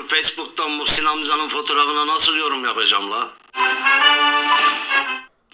Şu Facebook'tan Muhsin amcanın fotoğrafına nasıl yorum yapacağım la?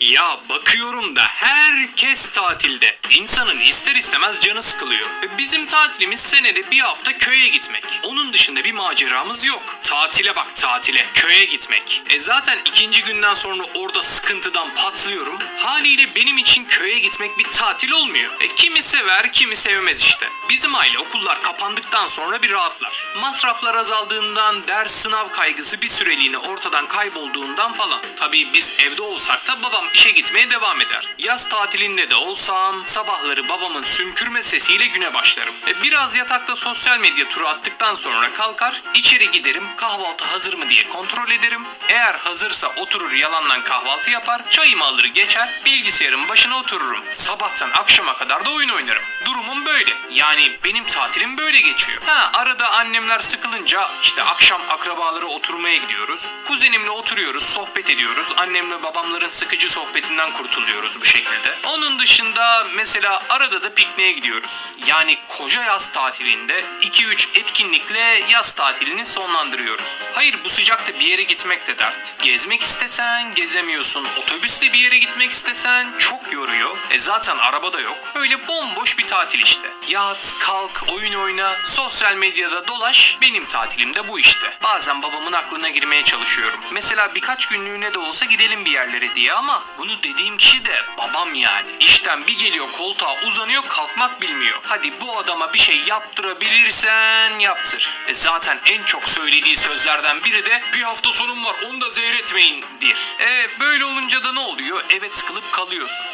Ya bakıyorum da herkes tatilde. İnsanın ister istemez canı sıkılıyor. Bizim tatilimiz senede bir hafta köye gitmek. Onun dışında bir maceramız yok. Tatile bak tatile. Köye gitmek. E zaten ikinci günden sonra orada sıkıntıdan patlıyorum. Haliyle benim için köye gitmek bir tatil olmuyor. E kimi sever kimi sevmez işte. Bizim aile okullar kapandıktan sonra bir rahatlar. Masraflar azaldığından, ders sınav kaygısı bir süreliğine ortadan kaybolduğundan falan. Tabii biz evde olsak da babam işe gitmeye devam eder. Yaz tatilinde de olsam sabahları babamın sümkürme sesiyle güne başlarım. E, biraz yatakta sosyal medya turu attıktan sonra kalkar, içeri giderim, kahvaltı hazır mı diye kontrol ederim. Eğer hazırsa oturur yalandan kahvaltı yapar, çayımı alır geçer, bilgisayarın başına otururum. Sabahtan akşama kadar da oyun oynarım. Durumum böyle. Yani benim tatilim böyle geçiyor. Ha arada annemler sıkılınca işte akşam akrabalara oturmaya gidiyoruz. Kuzenimle oturuyoruz, sohbet ediyoruz. Annemle babamların sıkıcı sohbetinden kurtuluyoruz bu şekilde. Onun dışında mesela arada da pikniğe gidiyoruz. Yani koca yaz tatilinde 2-3 etkinlikle yaz tatilini sonlandırıyoruz. Hayır bu sıcakta bir yere gitmek de dert. Gezmek istesen gezemiyorsun. Otobüsle bir yere gitmek istesen çok yoruyor. E zaten araba da yok. Öyle bomboş bir tatil işte. Yat, kalk, oyun oyna, sosyal medyada dolaş. Benim tatilim de bu işte. Bazen babamın aklına girmeye çalışıyorum. Mesela birkaç günlüğüne de olsa gidelim bir yerlere diye ama bunu dediğim kişi de babam yani. İşten bir geliyor koltuğa uzanıyor kalkmak bilmiyor. Hadi bu adama bir şey yaptırabilirsen yaptır. E zaten en çok söylediği sözlerden biri de bir hafta sonum var onu da seyretmeyin dir. E böyle olunca da ne oluyor? Evet sıkılıp kalıyorsun.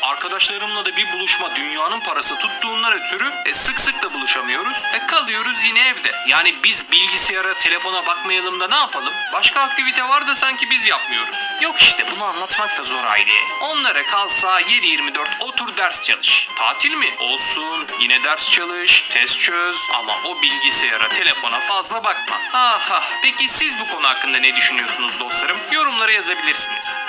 Arkadaşlarımla da bir buluşma dünyanın parası tuttuğundan ötürü e, sık sık da buluşamıyoruz. E kalıyoruz yine evde. Yani biz bilgisayara, telefona bakmayalım da ne yapalım? Başka aktivite var da sanki biz yapmıyoruz. Yok işte bunu anlatmak da zor aile. Onlara kalsa 7-24 otur ders çalış. Tatil mi? Olsun. Yine ders çalış, test çöz ama o bilgisayara, telefona fazla bakma. Aha. Peki siz bu konu hakkında ne düşünüyorsunuz dostlarım? Yorumlara yazabilirsiniz.